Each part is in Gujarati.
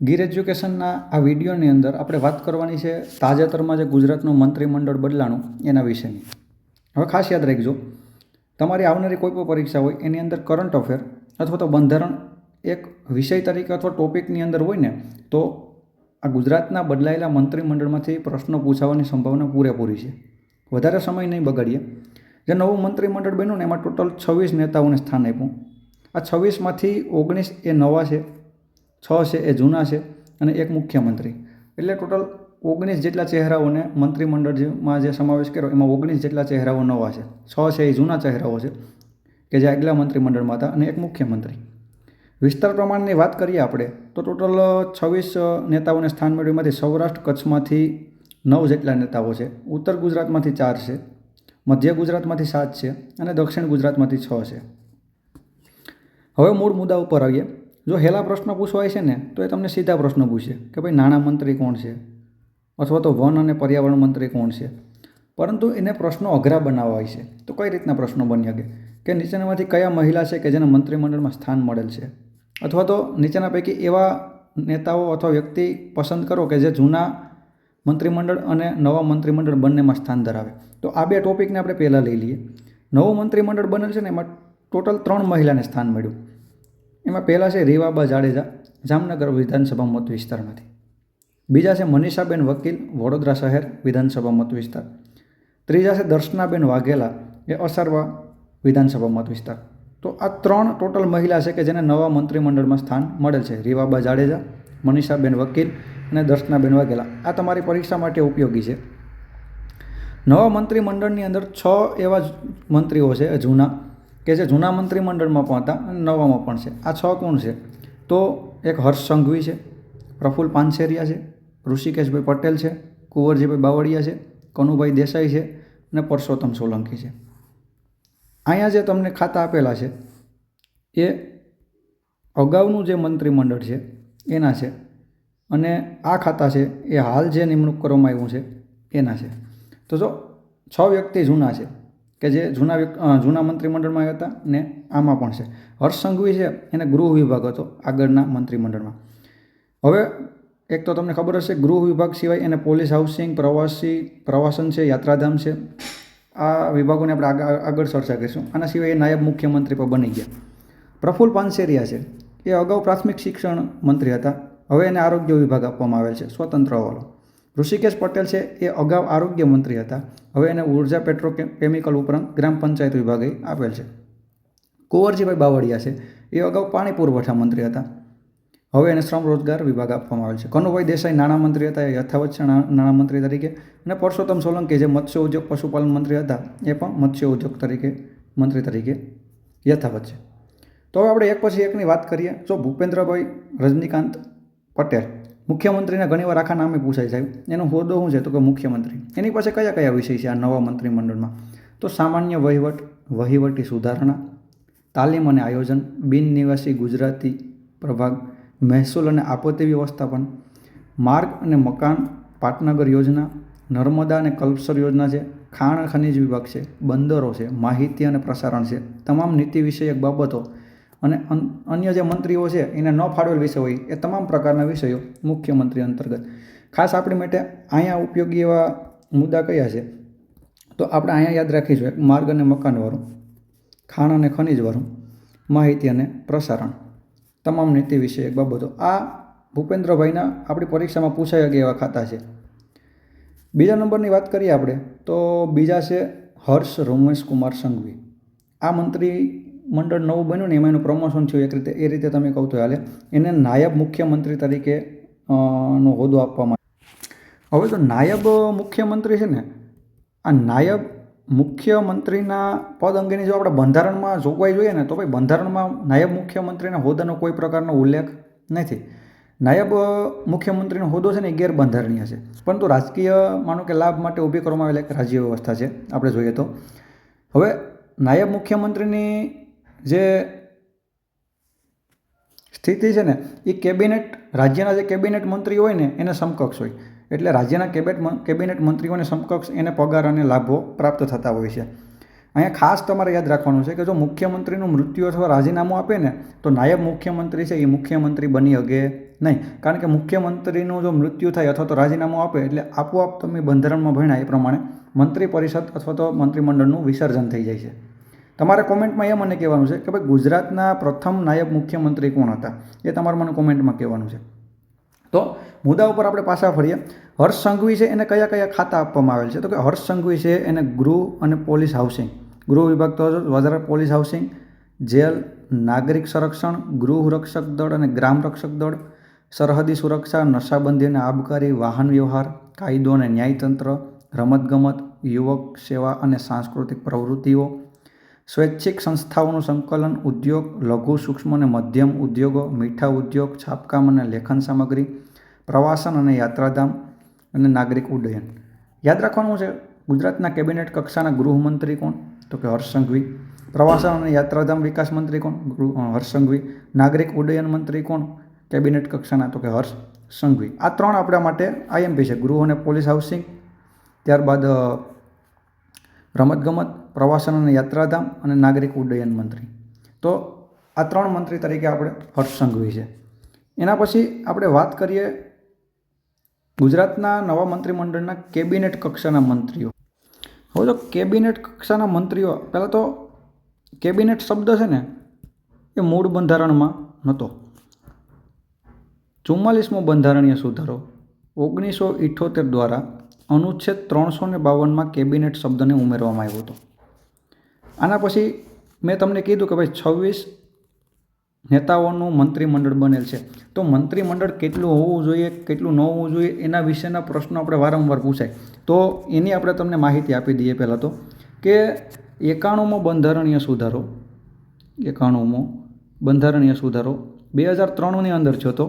ગીર એજ્યુકેશનના આ વિડીયોની અંદર આપણે વાત કરવાની છે તાજેતરમાં જે ગુજરાતનું મંત્રીમંડળ બદલાણું એના વિશેની. હવે ખાસ યાદ રાખજો, તમારી આવનારી કોઈ પણ પરીક્ષા હોય, એની અંદર કરંટ અફેર અથવા તો બંધારણ એક વિષય તરીકે અથવા ટોપિકની અંદર હોય ને, તો આ ગુજરાતના બદલાયેલા મંત્રીમંડળમાંથી પ્રશ્નો પૂછાવાની સંભાવના પૂરેપૂરી છે. વધારે સમય નહીં બગાડીએ. જે નવું મંત્રીમંડળ બન્યું ને, એમાં ટોટલ છવ્વીસ નેતાઓને સ્થાન આપ્યું. આ છવ્વીસમાંથી ઓગણીસ એ નવા છે. છ છે, એ જૂના છે અને એક મુખ્યમંત્રી. એટલે ટોટલ ઓગણીસ જેટલા ચહેરાઓને મંત્રીમંડળમાં જે સમાવેશ કર્યો, એમાં ઓગણીસ જેટલા ચહેરાઓ નવા છે. છ છે, એ જૂના ચહેરાઓ છે કે જે આગલા મંત્રીમંડળમાં હતા અને એક મુખ્યમંત્રી. વિસ્તાર પ્રમાણની વાત કરીએ આપણે, તો ટોટલ છવ્વીસ નેતાઓને સ્થાન એમાંથી સૌરાષ્ટ્ર કચ્છમાંથી નવ જેટલા નેતાઓ છે. ઉત્તર ગુજરાતમાંથી ચાર છે. મધ્ય ગુજરાતમાંથી સાત છે અને દક્ષિણ ગુજરાતમાંથી છ છે. હવે મૂળ મુદ્દા ઉપર આવીએ. જો હેલા પ્રશ્ન પૂછવાય છે ને, તો એ તમને સીધા પ્રશ્ન પૂછે કે ભાઈ નાણાં મંત્રી કોણ છે? અથવા તો વન અને પર્યાવરણ મંત્રી કોણ છે? પરંતુ એને પ્રશ્નો અઘરા બનાવવા છે. તો કઈ રીતના પ્રશ્નો બની શકે? કે નીચેનામાંથી કયા મહિલા છે કે જેને મંત્રીમંડળમાં સ્થાન મળેલ છે? અથવા તો નીચેના પૈકી એવા નેતાઓ અથવા વ્યક્તિ પસંદ કરો કે જે જૂના મંત્રીમંડળ અને નવા મંત્રીમંડળ બંનેમાં સ્થાન ધરાવે. તો આ બે ટોપિકને આપણે પહેલાં લઈ લઈએ. નવું મંત્રીમંડળ બનેલ છે ને, એમાં ટોટલ ત્રણ મહિલાને સ્થાન મળ્યું. એમાં પહેલાં છે રીવાબા જાડેજા, જામનગર વિધાનસભા મત વિસ્તારમાંથી. બીજા છે મનીષાબેન વકીલ, વડોદરા શહેર વિધાનસભા મત વિસ્તાર. ત્રીજા છે દર્શનાબેન વાઘેલા, એ અસારવા વિધાનસભા મત વિસ્તાર. તો આ ત્રણ ટોટલ મહિલા છે કે જેને નવા મંત્રીમંડળમાં સ્થાન મળેલ છે. રીવાબા જાડેજા, મનીષાબેન વકીલ અને દર્શનાબેન વાઘેલા. આ તમારી પરીક્ષા માટે ઉપયોગી છે. નવા મંત્રીમંડળની અંદર છ એવા મંત્રીઓ છે, જૂના. કે જે જૂના મંત્રીમંડળમાં પણ હતા અને નવામાં પણ છે. આ છ કોણ છે? તો એક હર્ષ સંઘવી છે પ્રફુલ્લ પાનસેરિયા છે, ઋષિકેશભાઈ પટેલ છે, કુંવરજીભાઈ બાવળિયા છે, કનુભાઈ દેસાઈ છે અને પરસોત્તમ સોલંકી છે. અહીંયા જે તમને ખાતા આપેલા છે, એ અગાઉનું જે મંત્રીમંડળ છે, એના છે. અને આ ખાતા છે, એ હાલ જે નિમણૂક કરવામાં આવ્યું છે, એના છે. તો જો છ વ્યક્તિ જૂના છે કે જે જૂના જૂના મંત્રીમંડળમાં હતા ને આમાં પણ છે. હર્ષ સંઘવી છે એને ગૃહ વિભાગ હતો આગળના મંત્રીમંડળમાં. હવે એક તો તમને ખબર હશે ગૃહ વિભાગ સિવાય એને પોલીસ, હાઉસિંગ, પ્રવાસી, પ્રવાસન છે, યાત્રાધામ છે, આ વિભાગોને આપણે આગળ ચર્ચા કરીશું. આના સિવાય એ નાયબ મુખ્યમંત્રી પણ બની ગયા. પ્રફુલ્લ પાનસેરિયા છે. એ અગાઉ પ્રાથમિક શિક્ષણ મંત્રી હતા. હવે એને આરોગ્ય વિભાગ આપવામાં આવેલ છે. સ્વતંત્ર વાળો ઋષિકેશ પટેલ છે, એ અગાઉ આરોગ્ય મંત્રી હતા. હવે એને ઊર્જા પેટ્રો કેમિકલ ઉપરાંત ગ્રામ પંચાયત વિભાગે આપેલ છે. કુંવરજીભાઈ બાવળિયા છે, એ અગાઉ પાણી પુરવઠા મંત્રી હતા. હવે એને શ્રમ રોજગાર વિભાગ આપવામાં આવેલ છે. કનુભાઈ દેસાઈ નાણામંત્રી હતા, એ યથાવત છે નાણામંત્રી તરીકે. અને પરસોત્તમ સોલંકી જે મત્સ્ય ઉદ્યોગ પશુપાલન મંત્રી હતા, એ પણ મત્સ્ય ઉદ્યોગ તરીકે, મંત્રી તરીકે યથાવત છે. તો હવે આપણે એક પછી એકની વાત કરીએ. જો ભૂપેન્દ્રભાઈ રજનીકાંત પટેલ મુખ્યમંત્રીના ઘણીવાર આખા નામે પૂછાય સાહેબ. એનો હોદ્દો શું છે? તો કે મુખ્યમંત્રી. એની પાસે કયા કયા વિષય છે આ નવા મંત્રીમંડળમાં? તો સામાન્ય વહીવટ, વહીવટી સુધારણા, તાલીમ અને આયોજન, બિન નિવાસી ગુજરાતી પ્રભાગ, મહેસૂલ અને આપત્તિ વ્યવસ્થાપન, માર્ગ અને મકાન, પાટનગર યોજના, નર્મદા અને કલ્પસર યોજના છે, ખાણ ખનિજ વિભાગ છે, બંદરો છે, માહિતી અને પ્રસારણ છે. તમામ નીતિ વિષયક બાબતો અને અન- અન્ય જે મંત્રીઓ છે, એને ન ફાળવેલ વિષય હોય, એ તમામ પ્રકારના વિષયો મુખ્યમંત્રી અંતર્ગત. ખાસ આપણી માટે અહીંયા ઉપયોગી એવા મુદ્દા કયા છે? તો આપણે અહીંયા યાદ રાખીશું એક માર્ગ અને મકાનવાળું, ખાણ અને ખનિજવાળું, માહિતી અને પ્રસારણ, તમામ નીતિ વિષયક બાબતો. આ ભૂપેન્દ્રભાઈના આપણી પરીક્ષામાં પૂછાઈ ગયા એવા ખાતા છે. બીજા નંબરની વાત કરીએ આપણે, તો બીજા છે હર્ષ રોમેશ કુમાર સંઘવી. આ મંત્રી મંડળ નવું બન્યું ને એમાં એનું પ્રમોશન થયું એક રીતે, એ રીતે તમે કહું તો હાલે. એને નાયબ મુખ્યમંત્રી તરીકે નો હોદ્દો આપવામાં હવે તો નાયબ મુખ્યમંત્રી છે ને, આ નાયબ મુખ્યમંત્રીના પદ અંગેની જો આપણે બંધારણમાં જોગવાઈ જોઈએ ને, તો ભાઈ બંધારણમાં નાયબ મુખ્યમંત્રીના હોદ્દાનો કોઈ પ્રકારનો ઉલ્લેખ નથી. નાયબ મુખ્યમંત્રીનો હોદ્દો છે ને એ ગેરબંધારણીય છે. પરંતુ રાજકીય, માનો કે લાભ માટે ઊભી કરવામાં આવેલી એક રાજ્ય વ્યવસ્થા છે, આપણે જોઈએ તો. હવે, નાયબ મુખ્યમંત્રીની જે સ્થિતિ છે ને, એ કેબિનેટ, રાજ્યના જે કેબિનેટ મંત્રી હોય ને, એને સમકક્ષ હોય. એટલે રાજ્યના કેબિનેટ કેબિનેટ મંત્રીઓને સમકક્ષ એને પગાર અને લાભો પ્રાપ્ત થતા હોય છે. અહીંયા ખાસ તમારે યાદ રાખવાનું છે કે જો મુખ્યમંત્રીનું મૃત્યુ અથવા રાજીનામું આપે ને, તો નાયબ મુખ્યમંત્રી છે એ મુખ્યમંત્રી બની શકે નહીં. કારણ કે મુખ્યમંત્રીનું જો મૃત્યુ થાય અથવા તો રાજીનામું આપે, એટલે આપોઆપ તમે બંધારણમાં ભણ્યા એ પ્રમાણે મંત્રી પરિષદ અથવા તો મંત્રીમંડળનું વિસર્જન થઈ જાય છે. તમારે કોમેન્ટમાં એ મને કહેવાનું છે કે ભાઈ ગુજરાતના પ્રથમ નાયબ મુખ્યમંત્રી કોણ હતા? એ તમારે મને કોમેન્ટમાં કહેવાનું છે. તો મુદ્દા ઉપર આપણે પાછા ફરીએ. હર્ષ સંઘવી છે એને કયા કયા ખાતા આપવામાં આવેલ છે? તો કે હર્ષ સંઘવી છે એને ગૃહ અને પોલીસ હાઉસિંગ, ગૃહ વિભાગ તો વધારે પોલીસ હાઉસિંગ, જેલ, નાગરિક સંરક્ષણ, ગૃહ રક્ષક દળ અને ગ્રામ રક્ષક દળ, સરહદી સુરક્ષા, નશાબંધી અને આબકારી વાહન વ્યવહાર, કાયદો અને ન્યાયતંત્ર, રમતગમત, યુવક સેવા અને સાંસ્કૃતિક પ્રવૃત્તિઓ સ્વૈચ્છિક સંસ્થાઓનું સંકલન, ઉદ્યોગ, લઘુ સૂક્ષ્મ અને મધ્યમ ઉદ્યોગો, મીઠા ઉદ્યોગ, છાપકામ અને લેખન સામગ્રી, પ્રવાસન અને યાત્રાધામ અને નાગરિક ઉડ્ડયન. યાદ રાખવાનું છે, ગુજરાતના કેબિનેટ કક્ષાના ગૃહમંત્રી કોણ? તો કે હર્ષ સંઘવી. પ્રવાસન અને યાત્રાધામ વિકાસ મંત્રી કોણ? હર્ષ સંઘવી. નાગરિક ઉડ્ડયન મંત્રી કોણ? કેબિનેટ કક્ષાના, તો કે હર્ષ સંઘવી. આ ત્રણ આપણા માટે આઈએમપી છે, ગૃહ અને પોલીસ હાઉસિંગ. ત્યારબાદ રમતગમત, પ્રવાસન અને યાત્રાધામ અને નાગરિક ઉડ્ડયન મંત્રી. તો આ ત્રણ મંત્રી તરીકે આપણે હર્ષ સંઘવી છે. એના પછી આપણે વાત કરીએ ગુજરાતના નવા મંત્રીમંડળના કેબિનેટ કક્ષાના મંત્રીઓ. હવે તો કેબિનેટ કક્ષાના મંત્રીઓ, પહેલાં તો કેબિનેટ શબ્દ છે ને, એ મૂળ બંધારણમાં નહોતો ચુમ્માલીસમો બંધારણીય સુધારો ઓગણીસો ઇઠ્ઠોતેર દ્વારા અનુચ્છેદ ત્રણસો ને બાવનમાં કેબિનેટ શબ્દને ઉમેરવામાં આવ્યો હતો. આના પછી મેં તમને કીધું કે ભાઈ છવ્વીસ નેતાઓનું મંત્રીમંડળ બનેલ છે. તો મંત્રીમંડળ કેટલું હોવું જોઈએ, કેટલું ન હોવું જોઈએ, એના વિશેના પ્રશ્નો આપણે વારંવાર પૂછાય. તો એની આપણે તમને માહિતી આપી દઈએ પહેલાં તો કે એકાણુંમો બંધારણીય સુધારો, એકાણુંમો બંધારણીય સુધારો બે હજાર ત્રણની અંદર થયો હતો.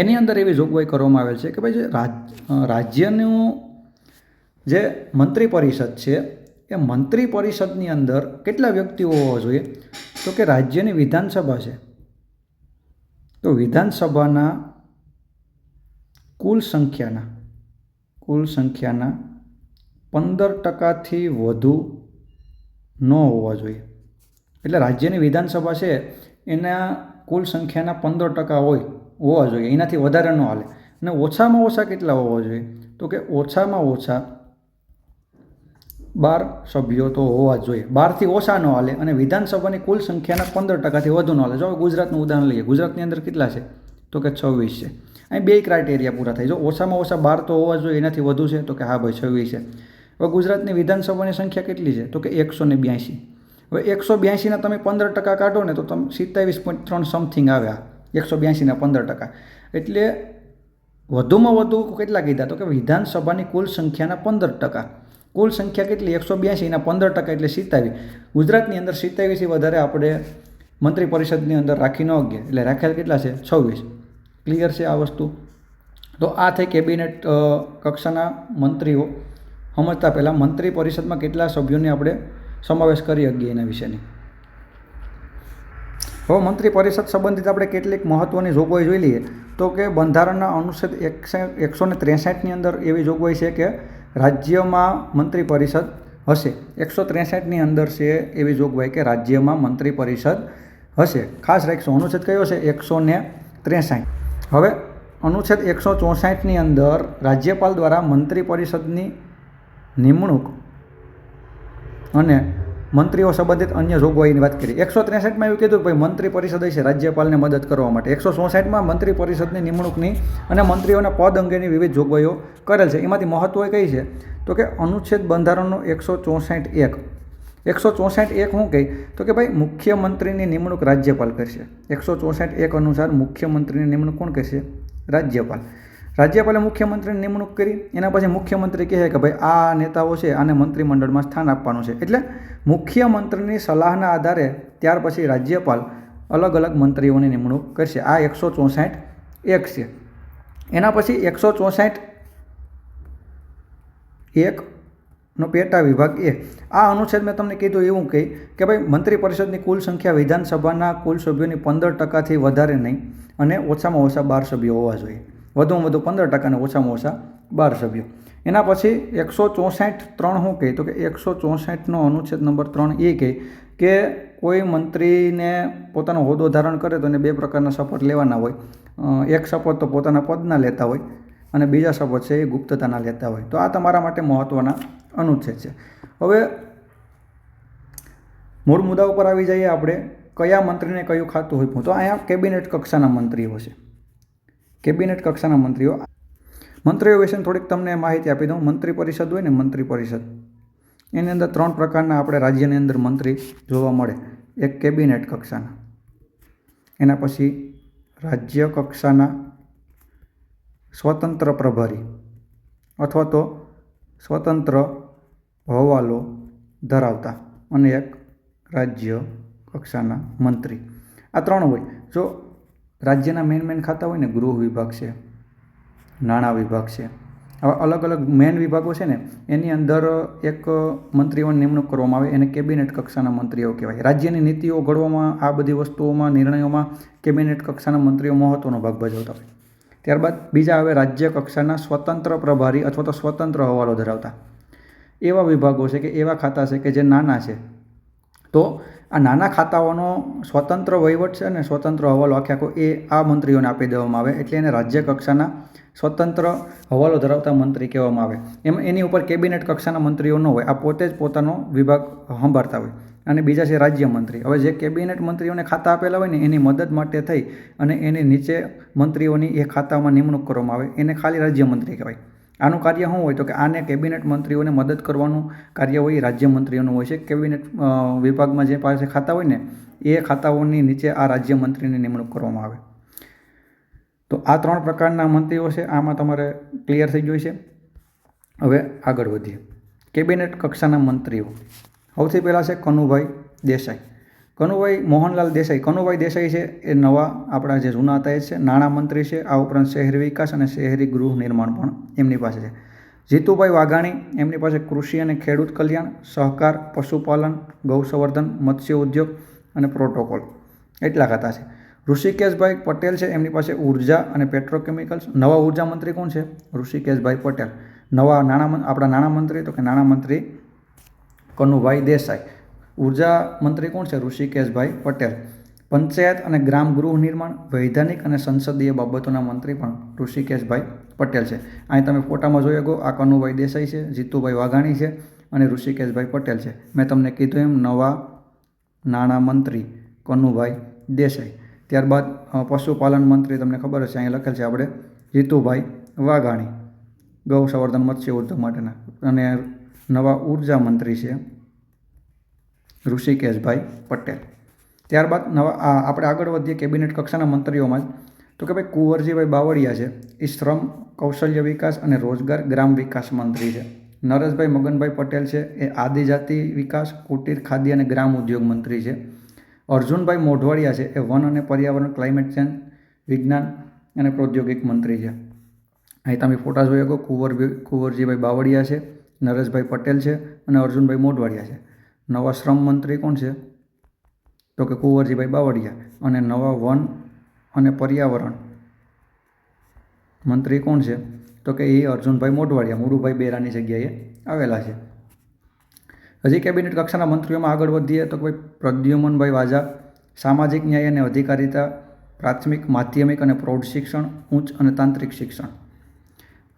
એની અંદર એવી જોગવાઈ કરવામાં આવેલ છે કે ભાઈ જે રાજ રાજ્યનું જે મંત્રી પરિષદ છે, એ મંત્રી પરિષદની અંદર કેટલા વ્યક્તિઓ હોવા જોઈએ? તો કે રાજ્યની વિધાનસભા છે. તો વિધાનસભાના કુલ સંખ્યાના કુલ સંખ્યાના પંદર ટકાથી વધુ ન હોવા જોઈએ. એટલે રાજ્યની વિધાનસભા છે, એના કુલ સંખ્યાના પંદર ટકા હોય, હોવા જોઈએ. એનાથી વધારે ન હાલે. અને ઓછામાં ઓછા કેટલા હોવા જોઈએ? તો કે ઓછામાં ઓછા બાર સભ્યો તો હોવા જોઈએ. બારથી ઓછા ન હાલે અને વિધાનસભાની કુલ સંખ્યાના પંદર ટકાથી વધુ ન હાલે. જો ગુજરાતનું ઉદાહરણ લઈએ, ગુજરાતની અંદર કેટલા છે? તો કે છવ્વીસ છે. અહીં બે ક્રાઇટેરિયા પૂરા થાય. જો ઓછામાં ઓછા બાર તો હોવા જોઈએ, એનાથી વધુ છે, તો કે હા ભાઈ, છવ્વીસ છે. હવે ગુજરાતની વિધાનસભાની સંખ્યા કેટલી છે? તો કે એકસો ને બ્યાસી. હવે એકસો બ્યાસીના તમે પંદર ટકા કાઢો ને તો તમે સિત્તાવીસ પોઈન્ટ ત્રણ સમથિંગ આવ્યા એકસો બ્યાસીના પંદર ટકા. એટલે વધુમાં વધુ કેટલા કીધા? તો કે વિધાનસભાની કુલ સંખ્યાના પંદર ટકા. કુલ સંખ્યા કેટલી? એકસો બ્યાસીના પંદર ટકા એટલે સિત્તાવીસ. ગુજરાતની અંદર સિત્તાવીસથી વધારે આપણે મંત્રી પરિષદની અંદર રાખી ન ગયા એટલે રાખેલ કેટલા છે? છવ્વીસ. ક્લિયર છે આ વસ્તુ? તો આ થઈ કેબિનેટ કક્ષાના મંત્રીઓ. સમજતા પહેલાં મંત્રી પરિષદમાં કેટલા સભ્યોને આપણે સમાવેશ કરી શકીએ એના વિશેની? હવે મંત્રી પરિષદ સંબંધિત આપણે કેટલીક મહત્ત્વની જોગવાઈ જોઈ લઈએ, તો કે બંધારણના અનુચ્છેદ એકસો ને ત્રેસઠની અંદર એવી જોગવાઈ છે કે રાજ્યમાં મંત્રી પરિષદ હશે. એકસો ત્રેસઠની અંદર છે એવી જોગવાઈ કે રાજ્યમાં મંત્રી પરિષદ હશે. ખાસ રાખશો, અનુચ્છેદ કયો છે? એકસો ને ત્રેસઠ. હવે, અનુચ્છેદ એકસો ચોસઠની અંદર રાજ્યપાલ દ્વારા મંત્રી પરિષદની નિમણૂક અને મંત્રીઓ સંબંધિત અન્ય જોગવાઈની વાત કરી. એકસો ત્રેસઠમાં એવું કીધું કે ભાઈ મંત્રી પરિષદ છે રાજ્યપાલને મદદ કરવા માટે. એકસો ચોસઠમાં મંત્રી પરિષદની નિમણૂકની અને મંત્રીઓના પદ અંગેની વિવિધ જોગવાઈઓ કરેલ છે. એમાંથી મહત્વ કઈ છે? તો કે અનુચ્છેદ બંધારણનો એકસો ચોસઠ એક. એકસો ચોસઠ એક શું કહી? તો કે ભાઈ મુખ્યમંત્રીની નિમણૂક રાજ્યપાલ કરશે. એકસો ચોસઠ એક અનુસાર મુખ્યમંત્રીની નિમણૂક કોણ કરશે? રાજ્યપાલ. રાજ્યપાલે મુખ્યમંત્રીની નિમણૂક કરી. એના પછી મુખ્યમંત્રી કહે કે ભાઈ, આ નેતાઓ છે આને મંત્રીમંડળમાં સ્થાન આપવાનું છે. એટલે મુખ્યમંત્રીની સલાહના આધારે ત્યાર પછી રાજ્યપાલ અલગ અલગ મંત્રીઓની નિમણૂક કરશે. આ એકસો ચોસઠ એક છે. એના પછી એકસો ચોસઠ એકનો પેટા વિભાગ એ. આ અનુચ્છેદ મેં તમને કીધું એવું કહી કે ભાઈ, મંત્રી પરિષદની કુલ સંખ્યા વિધાનસભાના કુલ સભ્યોની પંદર ટકાથી વધારે નહીં અને ઓછામાં ઓછા બાર સભ્યો હોવા જોઈએ. વધુમાં વધુ પંદર ટકા અને ઓછામાં ઓછા બાર સભ્યો. એના પછી એકસો ચોસઠ ત્રણ શું કહે તો કે એકસો ચોસઠનો અનુચ્છેદ નંબર ત્રણ એ કહે કે કોઈ મંત્રીને પોતાનો હોદ્દો ધારણ કરે તો એને બે પ્રકારના શપથ લેવાના હોય. એક શપથ તો પોતાના પદના લેતા હોય અને બીજા શપથ છે એ ગુપ્તતાના લેતા હોય. તો આ તમારા માટે મહત્ત્વના અનુચ્છેદ છે. હવે મૂળ મુદ્દા ઉપર આવી જઈએ આપણે. કયા મંત્રીને કયું ખાતું હોય? તો અહીંયા કેબિનેટ કક્ષાના મંત્રીઓ છે. કેબિનેટ કક્ષાના મંત્રીઓ. મંત્રીઓ વિશે થોડીક તમને માહિતી આપી દઉં. મંત્રી પરિષદ હોય ને મંત્રી પરિષદ. એની અંદર ત્રણ પ્રકારના આપણે રાજ્યની અંદર મંત્રી જોવા મળે. એક કેબિનેટ કક્ષાના. એના પછી રાજ્ય કક્ષાના સ્વતંત્ર પ્રભારી અથવા તો સ્વતંત્ર હવાલો ધરાવતા. અને એક રાજ્ય કક્ષાના મંત્રી. આ ત્રણ હોય. જો રાજ્યના મેન મેન ખાતા હોય ને ગૃહ વિભાગ છે, નાણાં વિભાગ છે. આવા અલગ અલગ મેન વિભાગો છે ને, એની અંદર એક મંત્રીઓની નિમણૂક કરવામાં આવે, એને કેબિનેટ કક્ષાના મંત્રીઓ કહેવાય. રાજ્યની નીતિઓ ઘડવામાં આ બધી વસ્તુઓમાં, નિર્ણયોમાં કેબિનેટ કક્ષાના મંત્રીઓ મહત્ત્વનો ભાગ ભજવતા હોય. ત્યારબાદ બીજા આવે રાજ્ય કક્ષાના સ્વતંત્ર પ્રભારી અથવા તો સ્વતંત્ર હવાલો ધરાવતા. એવા વિભાગો છે કે એવા ખાતા છે કે જે નાના છે. તો આ નાના ખાતાઓનો સ્વતંત્ર વહીવટ છે અને સ્વતંત્ર હવાલો આખે આખો એ આ મંત્રીઓને આપી દેવામાં આવે, એટલે એને રાજ્ય કક્ષાના સ્વતંત્ર હવાલો ધરાવતા મંત્રી કહેવામાં આવે. એમ એની ઉપર કેબિનેટ કક્ષાના મંત્રીઓ ન હોય, આ પોતે જ પોતાનો વિભાગ સંભાળતા હોય. અને બીજા છે રાજ્ય મંત્રી. હવે જે કેબિનેટ મંત્રીઓને ખાતા આપેલા હોય ને, એની મદદ માટે થઈ અને એની નીચે મંત્રીઓની એ ખાતામાં નિમણૂક કરવામાં આવે, એને ખાલી રાજ્ય મંત્રી કહેવાય. આનું કાર્ય શું હોય તો કે આને કેબિનેટ મંત્રીઓને મદદ કરવાનું કાર્ય હોય, એ રાજ્ય હોય છે. કેબિનેટ વિભાગમાં જે પાસે ખાતા હોય ને, એ ખાતાઓની નીચે આ રાજ્ય મંત્રીની નિમણૂક કરવામાં આવે. તો આ ત્રણ પ્રકારના મંત્રીઓ છે, આમાં તમારે ક્લિયર થઈ ગયું છે. હવે આગળ વધીએ. કેબિનેટ કક્ષાના મંત્રીઓ. સૌથી પહેલાં છે કનુભાઈ દેસાઈ. કનુભાઈ મોહનલાલ દેસાઈ. કનુભાઈ દેસાઈ છે એ નવા આપણા જે જૂના હતા એ છે, નાણાં મંત્રી છે, આ ઉપરાંત શહેરી વિકાસ અને શહેરી ગૃહ નિર્માણ પણ એમની પાસે છે. જીતુભાઈ વાઘાણી એમની પાસે કૃષિ અને ખેડૂત કલ્યાણ, સહકાર, પશુપાલન, ગૌસંવર્ધન, મત્સ્ય ઉદ્યોગ અને પ્રોટોકોલ. એટલા ખાતા છે. ઋષિકેશભાઈ પટેલ છે, એમની પાસે ઊર્જા અને પેટ્રોકેમિકલ્સ. નવા ઊર્જા મંત્રી કોણ છે? ઋષિકેશભાઈ પટેલ. નવા નાણાં આપણા નાણાં મંત્રી તો કે નાણાં મંત્રી કનુભાઈ દેસાઈ. ઊર્જા મંત્રી કોણ છે? ઋષિકેશભાઈ પટેલ. પંચાયત અને ગ્રામ ગૃહ નિર્માણ, વૈધાનિક અને સંસદીય બાબતોના મંત્રી પણ ઋષિકેશભાઈ પટેલ છે. અહીં તમે ફોટામાં જોઈ શકો, આ કનુભાઈ દેસાઈ છે, જીતુભાઈ વાઘાણી છે અને ઋષિકેશભાઈ પટેલ છે. મેં તમને કીધું એમ, નવા નાણાં મંત્રી કનુભાઈ દેસાઈ. ત્યારબાદ પશુપાલન મંત્રી તમને ખબર હશે, અહીં લખેલ છે આપણે, જીતુભાઈ વાઘાણી. ગૌ સંવર્ધન મત્સ્ય ઉદ્યોગ માટેના. અને નવા ઊર્જા મંત્રી છે ઋષિકેશભાઈ પટેલ. ત્યારબાદ નવા આપણે આગળ વધીએ કેબિનેટ કક્ષાના મંત્રીઓમાં તો કે ભાઈ કુંવરજીભાઈ બાવળિયા છે, એ શ્રમ, કૌશલ્ય વિકાસ અને રોજગાર ગ્રામ વિકાસ મંત્રી છે. નરેશભાઈ મગનભાઈ પટેલ છે, એ આદિજાતિ વિકાસ, કુટીર ખાદ્ય અને ગ્રામ ઉદ્યોગ મંત્રી છે. અર્જુનભાઈ મોઢવાડિયા છે, એ વન અને પર્યાવરણ, ક્લાઇમેટ ચેન્જ, વિજ્ઞાન અને પ્રૌદ્યોગિક મંત્રી છે. અહીં તમે ફોટા જોઈ શકો, કુંવર, કુંવરજીભાઈ બાવળિયા છે, નરેશભાઈ પટેલ છે અને અર્જુનભાઈ મોઢવાડિયા છે. નવા શ્રમ મંત્રી કોણ છે? તો કે કુંવરજીભાઈ બાવળિયા અને નવા વન અને પર્યાવરણ મંત્રી કોણ છે? તો કે એ અર્જુનભાઈ મોઢવાડિયા, મુરુભાઈ બેરાની જગ્યાએ આવેલા છે. હજી કેબિનેટ કક્ષાના મંત્રીઓમાં આગળ વધીએ તો ભાઈ પ્રદ્યુમનભાઈ વાજા, સામાજિક ન્યાય અને અધિકારિતા, પ્રાથમિક, માધ્યમિક અને પ્રૌઢ શિક્ષણ, ઉચ્ચ અને તાંત્રિક શિક્ષણ.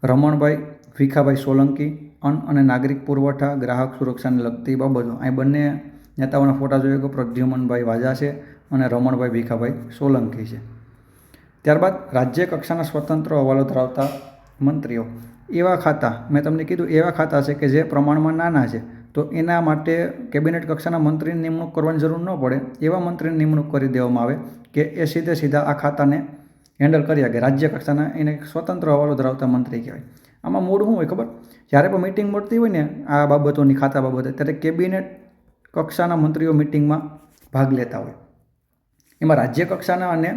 રમણભાઈ, ભીખાભાઈ સોલંકી અન્ન અને નાગરિક પુરવઠા, ગ્રાહક સુરક્ષાને લગતી બાબતો. અહીં બંને નેતાઓના ફોટા જોઈએ કે પ્રદ્યુમનભાઈ વાજા છે અને રમણભાઈ ભીખાભાઈ સોલંકી છે. ત્યારબાદ રાજ્ય કક્ષાના સ્વતંત્ર હવાલો ધરાવતા મંત્રીઓ. એવા ખાતા, મેં તમને કીધું, એવા ખાતા છે કે જે પ્રમાણમાં નાના છે. તો એના માટે કેબિનેટ કક્ષાના મંત્રીની નિમણૂક કરવાની જરૂર ન પડે. એવા મંત્રીની નિમણૂક કરી દેવામાં આવે કે એ સીધે સીધા આ ખાતાને હેન્ડલ કરી શકે. રાજ્ય કક્ષાના એને સ્વતંત્ર હવાલો ધરાવતા મંત્રી કહેવાય. આમાં મૂળ શું હોય ખબર? જ્યારે પણ મિટિંગ મળતી હોય ને, આ બાબતોની ખાતા બાબતે, ત્યારે કેબિનેટ કક્ષાના મંત્રીઓ મિટિંગમાં ભાગ લેતા હોય. એમાં રાજ્ય કક્ષાના અને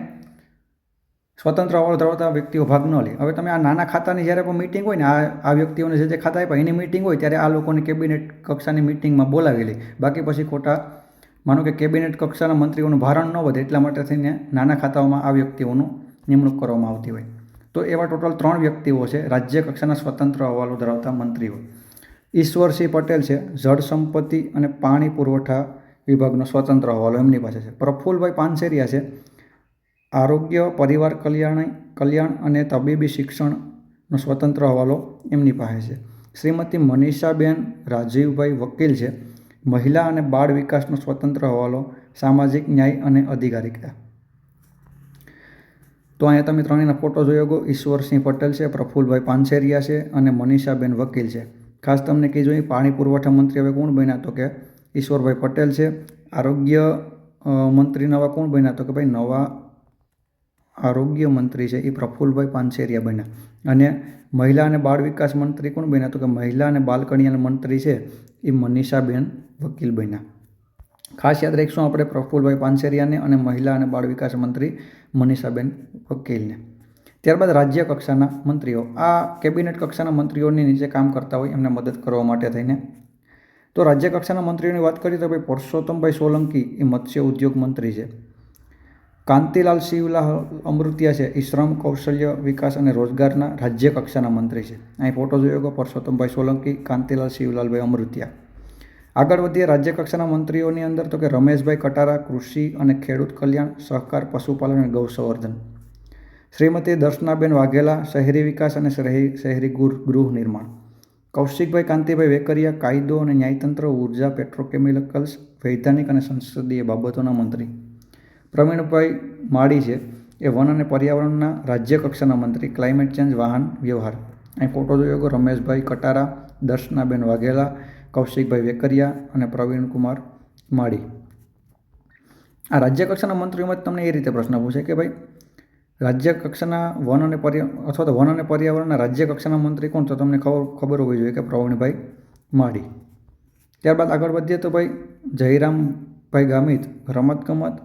સ્વતંત્ર હવાલો ધરાવતા વ્યક્તિઓ ભાગ ન લે. હવે તમે આ નાના ખાતાની જ્યારે પણ મિટિંગ હોય ને, આ આ વ્યક્તિઓને જે જે ખાતા આપ્યા, એની મિટિંગ હોય, ત્યારે આ લોકોને કેબિનેટ કક્ષાની મિટિંગમાં બોલાવી લે. બાકી પછી ખોટા, માનો કે કેબિનેટ કક્ષાના મંત્રીઓનું ભારણ ન વધે, એટલા માટે થઈને નાના ખાતાઓમાં આ વ્યક્તિઓનું નિમણૂક કરવામાં આવતી હોય. તો એવા ટોટલ ત્રણ વ્યક્તિઓ છે, રાજ્ય કક્ષાના સ્વતંત્ર હવાલો ધરાવતા મંત્રીઓ. ઈશ્વરસિંહ પટેલ છે, જળ સંપત્તિ અને પાણી પુરવઠા વિભાગનો સ્વતંત્ર હવાલો એમની પાસે છે. પ્રફુલભાઈ પાનસેરિયા છે, આરોગ્ય, પરિવાર કલ્યાણ કલ્યાણ અને તબીબી શિક્ષણનો સ્વતંત્ર હવાલો એમની પાસે છે. શ્રીમતી મનીષાબેન રાજીવભાઈ વકીલ છે, મહિલા અને બાળ વિકાસનો સ્વતંત્ર હવાલો સામાજિક ન્યાય અને અધિકારિતા તો અહીંયા તમે ત્રણેયના ફોટો જોઈ શકો. ઈશ્વરસિંહ પટેલ છે, પ્રફુલભાઈ પાનસેરિયા છે અને મનીષાબેન વકીલ છે. ખાસ તમને કહી જોઈએ પાણી પુરવઠા મંત્રી હવે કોણ બન્યા? તો કે ઈશ્વરભાઈ પટેલ છે. આરોગ્ય મંત્રી નવા કોણ બન્યા? તો કે ભાઈ નવા આરોગ્ય મંત્રી છે એ પ્રફુલભાઈ પાનસેરિયા બન્યા. અને મહિલા અને બાળ વિકાસ મંત્રી કોણ બન્યા? તો કે મહિલા અને કલ્યાણ મંત્રી છે એ મનીષાબેન વકીલ બન્યા. ખાસ યાદ રાખીશું આપણે પ્રફુલભાઈ પાનસેરિયાને અને મહિલા અને બાળ વિકાસ મંત્રી મનીષાબેન વકીલને. ત્યારબાદ રાજ્ય કક્ષાના મંત્રીઓ. આ કેબિનેટ કક્ષાના મંત્રીઓની નીચે કામ કરતા હોય એમને મદદ કરવા માટે થઈને. તો રાજ્ય કક્ષાના મંત્રીઓની વાત કરીએ તો ભાઈ પરસોત્તમભાઈ સોલંકી એ મત્સ્ય ઉદ્યોગ મંત્રી છે. કાંતિલાલ શિવલાલ અમૃતિયા છે. એ શ્રમ, કૌશલ્ય, વિકાસ અને રોજગારના રાજ્ય કક્ષાના મંત્રી છે. અહીં ફોટો જોયો કે પુરુષોત્તમભાઈ સોલંકી, કાંતિલાલ શિવલાલભાઈ અમૃતિયા. આગળ વધીએ રાજ્ય કક્ષાના મંત્રીઓની અંદર તો કે રમેશભાઈ કટારા, કૃષિ અને ખેડૂત કલ્યાણ, સહકાર, પશુપાલન અને ગૌસંવર્ધન. શ્રીમતી દર્શનાબેન વાઘેલા, શહેરી વિકાસ અને શહેરી શહેરી ગૃહ નિર્માણ. કૌશિકભાઈ કાંતિભાઈ વેકરિયા, કાયદો અને ન્યાયતંત્ર, ઊર્જા, પેટ્રોકેમિકલ્સ, વૈધાનિક અને સંસદીય બાબતોના મંત્રી. પ્રવીણભાઈ માળી છે, એ વન અને પર્યાવરણના રાજ્ય કક્ષાના મંત્રી. ક્લાઇમેટ ચેન્જ વાહન વ્યવહાર. અહીં ફોટો જોયો રમેશભાઈ કટારા, દર્શનાબેન વાઘેલા કૌશિકભાઈ વેકરિયા અને પ્રવીણકુમાર માળી. આ રાજ્ય કક્ષાના મંત્રીઓમાં તમને એ રીતે પ્રશ્ન પૂછે કે ભાઈ રાજ્ય કક્ષાના વન અને પર્યા, અથવા તો વન અને પર્યાવરણના રાજ્ય કક્ષાના મંત્રી કોણ? તો તમને ખબર ખબર હોવી જોઈએ કે પ્રવીણભાઈ માળી. ત્યારબાદ આગળ વધીએ તો ભાઈ, જયરામભાઈ ગામિત રમતગમત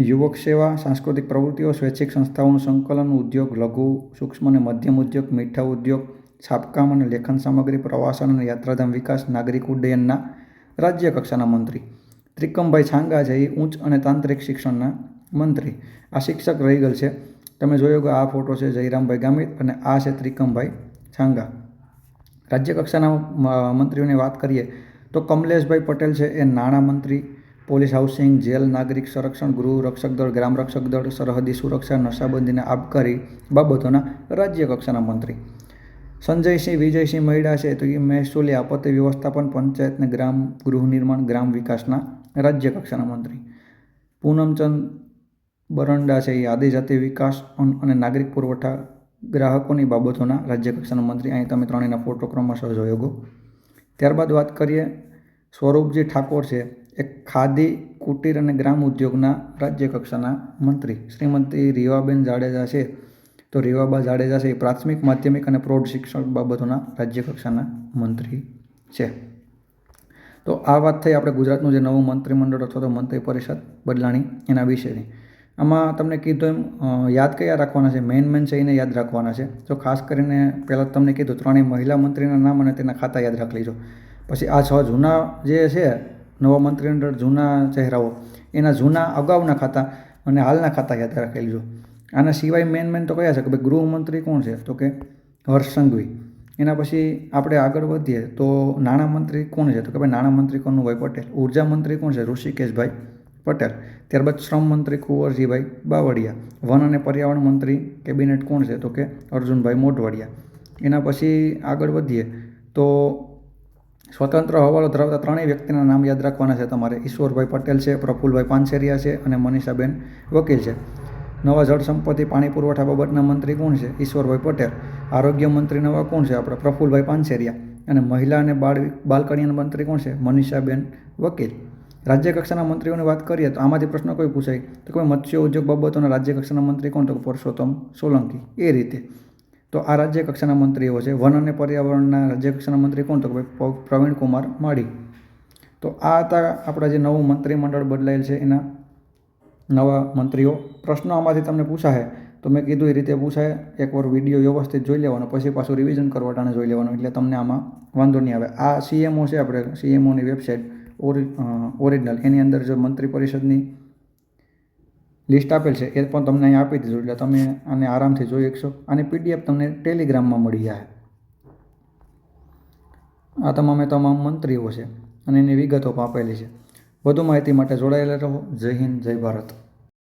યુવક સેવા, સાંસ્કૃતિક પ્રવૃત્તિઓ, સ્વૈચ્છિક સંસ્થાઓનું સંકલન, ઉદ્યોગ, લઘુ, સૂક્ષ્મ અને મધ્યમ ઉદ્યોગ, મીઠા ઉદ્યોગ છાપકામ અને લેખન સામગ્રી પ્રવાસન અને યાત્રાધામ વિકાસ, નાગરિક ઉડ્ડયનના રાજ્ય કક્ષાના મંત્રી. ત્રિકમભાઈ છાંગા છે, એ ઉચ્ચ અને તાંત્રિક શિક્ષણના મંત્રી. આ શિક્ષક રહી ગયેલ છે. તમે જોયો કે આ ફોટો છે જયરામભાઈ ગામિત અને આ છે ત્રિકમભાઈ છાંગા. રાજ્ય કક્ષાના મંત્રીઓની વાત કરીએ તો કમલેશભાઈ પટેલ છે, એ નાણામંત્રી પોલીસ હાઉસિંગ, જેલ નાગરિક સંરક્ષણ ગૃહ, રક્ષક દળ, ગ્રામ રક્ષક દળ, સરહદી સુરક્ષા, નશાબંધીને આબકારી બાબતોના રાજ્ય કક્ષાના મંત્રી. સંજયસિંહ, વિજયસિંહ મહિડા છે તો એ મહેસૂલી આપત્તિ વ્યવસ્થાપન પંચાયતને ગ્રામ ગૃહ નિર્માણ, ગ્રામ વિકાસના રાજ્ય કક્ષાના મંત્રી. પૂનમચંદ બરંડા છે એ આદિજાતિ વિકાસ અને નાગરિક પુરવઠા ગ્રાહકોની બાબતોના રાજ્ય કક્ષાના મંત્રી. અહીં તમે ત્રણેયના ફોટો ક્રમશઃ જોયો ત્યારબાદ વાત કરીએ સ્વરૂપજી ઠાકોર છે એ ખાદી, કુટીર અને ગ્રામ ઉદ્યોગના રાજ્ય કક્ષાના મંત્રી. શ્રીમતી રીવાબેન જાડેજા છે તો રેવાબા જાડેજા છે એ પ્રાથમિક, માધ્યમિક અને પ્રૌઢ શિક્ષણ બાબતોના રાજ્ય કક્ષાના મંત્રી છે. તો આ વાત થઈ આપણે ગુજરાતનું જે નવું મંત્રીમંડળ અથવા તો મંત્રી પરિષદ બદલાણી એના વિશેની. આમાં તમને કીધું એમ યાદ કયા રાખવાના છે? મેઇન મેન છે એને યાદ રાખવાના છે. તો ખાસ કરીને પહેલાં તમને કીધું ત્રણેય મહિલા મંત્રીના નામ અને તેના ખાતા યાદ રાખી લેજો. પછી આ છ જૂના જે છે, નવા મંત્રીમંડળ, જૂના ચહેરાઓ, એના જૂના અગાઉના ખાતા અને હાલના ખાતા યાદ રાખી લેજો. આના સિવાય મેન મેન તો કયા છે? કે ભાઈ ગૃહમંત્રી કોણ છે? તો કે હર્ષ સંઘવી. એના પછી આપણે આગળ વધીએ તો નાણામંત્રી કોણ છે? તો કે ભાઈ નાણામંત્રી કનુભાઈ પટેલ. ઊર્જા મંત્રી કોણ છે? ઋષિકેશભાઈ પટેલ. ત્યારબાદ શ્રમ મંત્રી કુંવરજીભાઈ બાવળિયા. વન અને પર્યાવરણ મંત્રી કેબિનેટ કોણ છે? તો કે અર્જુનભાઈ મોઢવાડિયા. એના પછી આગળ વધીએ તો સ્વતંત્ર હવાલો ધરાવતા ત્રણેય વ્યક્તિના નામ યાદ રાખવાના છે. તમારે ઈશ્વરભાઈ પટેલ છે, પ્રફુલભાઈ પાનસેરિયા છે અને મનીષાબેન વકીલ છે. નવા જળ સંપત્તિ, પાણી પુરવઠા બાબતના મંત્રી કોણ છે? ઈશ્વરભાઈ પટેલ. આરોગ્ય મંત્રી નવા કોણ છે? આપણે પ્રફુલભાઈ પાનસેરિયા. અને મહિલા અને બાળ બાલ મંત્રી કોણ છે? મનીષાબેન વકીલ. રાજ્ય કક્ષાના મંત્રીઓની વાત કરીએ તો આમાંથી પ્રશ્ન કોઈ પૂછાય? તો કોઈ મત્સ્ય ઉદ્યોગ બાબતોના રાજ્ય કક્ષાના મંત્રી કોણ? તો પુરુષોત્તમ સોલંકી. એ રીતે. તો આ રાજ્ય કક્ષાના મંત્રીઓ છે. વન અને પર્યાવરણના રાજ્ય કક્ષાના મંત્રી કોણ? તો ભાઈ પ્રવીણ કુમાર માળી. તો આ હતા આપણા જે નવું મંત્રીમંડળ બદલાયેલ છે એના નવા મંત્રીઓ પ્રશ્નો આમાંથી તમને પૂછાય તો મેં કીધું એ રીતે પૂછાય. એકવાર વીડિયો વ્યવસ્થિત જોઈ લેવાનો, પછી પાછું રિવિઝન કરવા જોઈ લેવાનું, એટલે તમને આમાં વાંધો નહીં આવે. આ સીએમઓ છે આપણે સીએમઓની વેબસાઇટ ઓરિ ઓરિજિનલ એની અંદર જો મંત્રી પરિષદની લિસ્ટ આપેલ છે, એ પણ તમને અહીં આપી દીધું, એટલે તમે આને આરામથી જોઈ શકશો. અને પીડીએફ તમને ટેલિગ્રામમાં મળી જાય. આ તમામે તમામ મંત્રીઓ છે અને એની વિગતો પણ આપેલી છે. વધુ માહિતી માટે જોડાયેલા રહો. જય હિન્દ, જય ભારત.